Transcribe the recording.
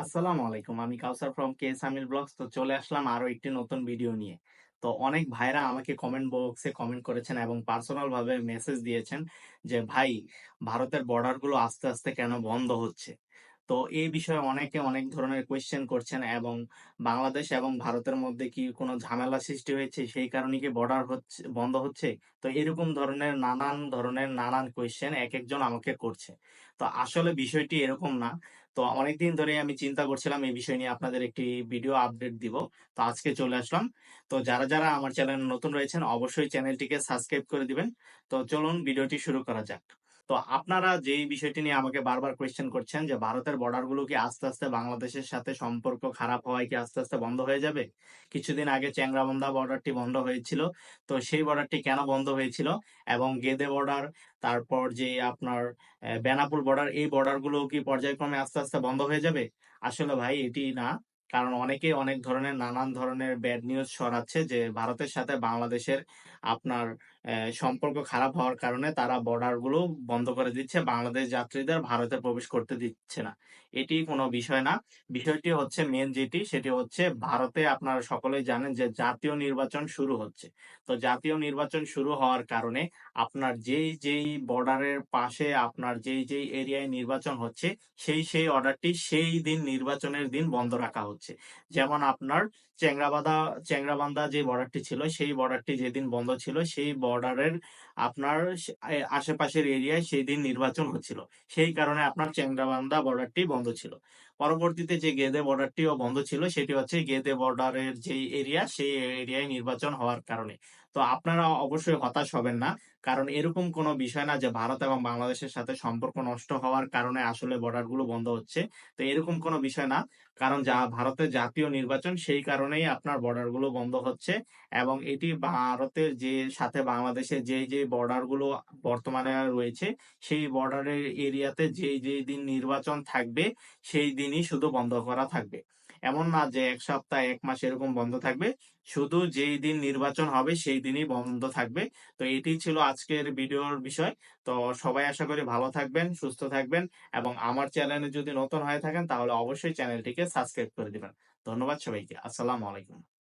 আসসালামু আলাইকুম। আমি কাউসার ফ্রম কে সামিল ব্লগস। তো চলে আসলাম আরও একটি নতুন ভিডিও নিয়ে। তো অনেক ভাইরা আমাকে কমেন্ট বক্সে কমেন্ট করেছেন এবং পার্সোনাল ভাবে মেসেজ দিয়েছেন যে, ভাই, ভারতের বর্ডারগুলো আস্তে আস্তে কেন বন্ধ হচ্ছে? তো এই বিষয়ে অনেকে অনেক ধরনের কোয়েশ্চেন করছেন এবং বাংলাদেশ এবং ভারতের মধ্যে কি কোনো ঝামেলা সৃষ্টি হয়েছে সেই কারণে কি বর্ডার হচ্ছে বন্ধ হচ্ছে? তো এরকম ধরনের নানান ধরনের নানান কোয়েশ্চেন একেকজন আমাকে করছে। তো আসলে বিষয়টি এরকম না। তো অনেকদিন ধরেই আমি চিন্তা করছিলাম এই বিষয় নিয়ে আপনাদের একটি ভিডিও আপডেট দিব। তো আজকে চলে আসলাম। তো যারা, যারা আমার চ্যানেলে নতুন রয়েছেন অবশ্যই চ্যানেলটিকে সাবস্ক্রাইব করে দিবেন। তো চলুন ভিডিওটি শুরু করা যাক। তো আপনারা যেই বিষয়টি নিয়ে আমাকে বারবার কোয়েশ্চেন করছেন যে ভারতের বর্ডারগুলো কি আস্তে আস্তে বাংলাদেশের সাথে সম্পর্ক খারাপ হওয়ায় কি আস্তে আস্তে বন্ধ হয়ে যাবে? কিছুদিন আগে চ্যাংড়াবান্ধা বর্ডারটি বন্ধ হয়েছিল। তো সেই বর্ডারটি কেন বন্ধ হয়েছিল? এবং গেদে বর্ডার তারপর যে আপনার অ্যা বেনাপোল বর্ডার এই বর্ডারগুলো কি পর্যায়ক্রমে আস্তে, আস্তে বন্ধ হয়ে যাবে? আসলে ভাই এটি না। কারণ অনেকেই অনেক ধরনের নানান ধরনের ব্যাড নিউজ ছড়াচ্ছে যে ভারতের সাথে বাংলাদেশের আপনার সম্পর্ক খারাপ হওয়ার কারণে তারা বর্ডারগুলো বন্ধ করে দিচ্ছে। বাংলাদেশ যাত্রীদের ভারতে প্রবেশ করতে দিচ্ছে না। এটি কোনো বিষয় না। বিষয়টি হচ্ছে মেইন যেটি সেটি হচ্ছে ভারতে আপনারা সকলেই জানেন যে জাতীয় নির্বাচন শুরু হচ্ছে। তো জাতীয় নির্বাচন শুরু হওয়ার কারণে আপনার যেই, যেই বর্ডারের পাশে আপনার যেই, যেই এরিয়ায় নির্বাচন হচ্ছে সেই, সেই অর্ডারটি সেই দিন নির্বাচনের দিন বন্ধ রাখা হচ্ছে। যেমন আপনার চেংরাবাদা চেংরাবান্দা যে বর্ডারটি ছিল, সেই বর্ডারটি যেদিন বন্ধ ছিল, সেই বর্ডারের আপনার আশেপাশের এরিয়ায় সেই দিন নির্বাচন হচ্ছিল। সেই কারণে আপনার চেংরাবান্দা বর্ডারটি বন্ধ ছিল। পরবর্তীতে যে গেদে বর্ডারটিও বন্ধ ছিল সেটি হচ্ছে গেদে বর্ডারের যেই এরিয়া সেই এরিয়ায় নির্বাচন হওয়ার কারণে। তো আপনারা অবশ্যই হতাশ হবেন না। কারণ এরকম কোনো বিষয় না যে ভারত এবং বাংলাদেশের সাথে সম্পর্ক নষ্ট হওয়ার কারণে আসলে বর্ডারগুলো বন্ধ হচ্ছে। তো এরকম কোনো বিষয় না। কারণ যা ভারতের জাতীয় নির্বাচন সেই কারণেই আপনার বর্ডারগুলো বন্ধ হচ্ছে এবং এটি ভারতের যে সাথে বাংলাদেশের যেই, যে বর্ডারগুলো বর্তমানে রয়েছে সেই বর্ডারের এরিয়াতে যেই, যেই দিন নির্বাচন থাকবে সেই দিনই শুধু বন্ধ করা থাকবে। এমন না যে এক সপ্তাহ এক মাস এরকম বন্ধ থাকবে। শুধু যেই দিন নির্বাচন হবে সেই দিনই বন্ধ থাকবে। তো এটি ছিল আজকের ভিডিওর বিষয়। তো সবাই আশা করি ভালো থাকবেন, সুস্থ থাকবেন এবং আমার চ্যানেলে যদি নতুন হয়ে থাকেন তাহলে অবশ্যই চ্যানেলটিকে সাবস্ক্রাইব করে দিবেন। ধন্যবাদ সবাইকে। আসসালামু আলাইকুম।